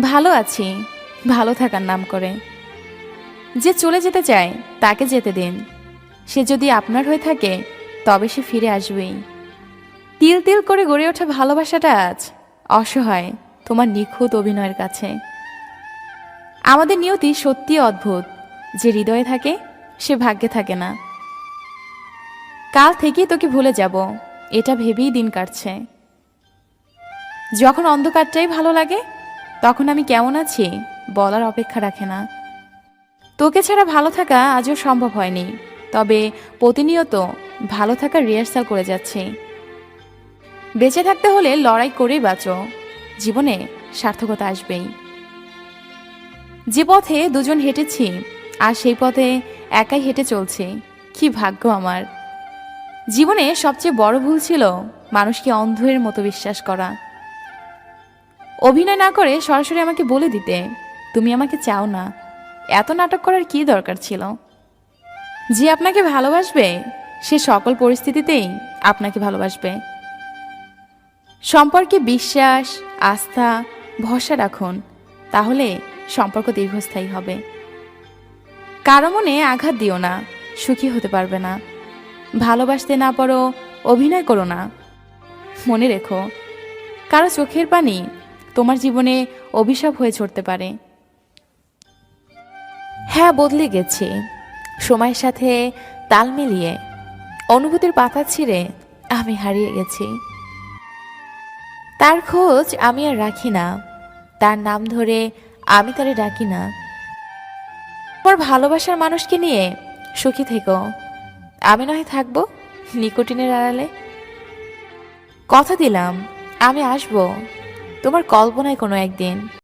ভালো আছি। ভালো থাকার নাম করে। যে চলে যেতে চায়, তাকে যেতে দিন। সে যদি আপনার হয়ে থাকে, তবে সে ফিরে আসবেই। তিল তিল করে গড়ে ওঠা ভালোবাসাটা আজ অসহায় তোমার নিখুঁত অভিনয়ের কাছে। আমাদের নিয়তি সত্যি অদ্ভুত। যে হৃদয়ে থাকে, সে ভাগ্যে থাকে না। কাল থেকেই তোকে ভুলে যাব। এটা ভেবেই দিন কাটছে। যখন অন্ধকারটাই ভালো লাগে তখন আমি কেমন আছি? বলার অপেক্ষা রাখে না। তোকে ছাড়া ভালো থাকা আজও সম্ভব হয়নি। তবে প্রতিনিয়ত ভালো থাকার রিহার্সাল করে যাচ্ছি। বেঁচে থাকতে হলে লড়াই করেই বাঁচো। জীবনে সার্থকতা আসবেই। যে পথে দুজন হেঁটেছি, আর সেই পথে একাই হেঁটে চলছে, কি ভাগ্য আমার। জীবনে সবচেয়ে বড় ভুল ছিল মানুষকে অন্ধের মতো বিশ্বাস করা। অভিনয় না করে সরাসরি আমাকে বলে দিতে। তুমি আমাকে চাও না। এত নাটক করার কি দরকার ছিল? যে আপনাকে ভালোবাসবে, সে সকল পরিস্থিতিতেই আপনাকে ভালোবাসবে। সম্পর্কে বিশ্বাস, আস্থা, ভরসা রাখুন, তাহলে সম্পর্ক দীর্ঘস্থায়ী হবে। কারও মনে আঘাত দিও না, সুখী হতে পারবে না। ভালোবাসতে না পারো, অভিনয় করো না। মনে রেখো, কারও চোখের পানি তোমার জীবনে অভিশাপ হয়ে ছড়তে পারে। হ্যাঁ বদলে গেছি। সময়ের সাথে তাল মিলিয়ে, অনুভূতির পাতা ছিঁড়ে আমি হারিয়ে গেছি। তার খোঁজ আমি আর রাখি না। তার নাম ধরে আমি তারে ডাকি না। তোমার ভালোবাসার মানুষকে নিয়ে সুখী থেকো। আমি নয় থাকব নিকোটিনের আড়ালে। কথা দিলাম, আমি আসব। তোমার কল্পনায় কোনো একদিন।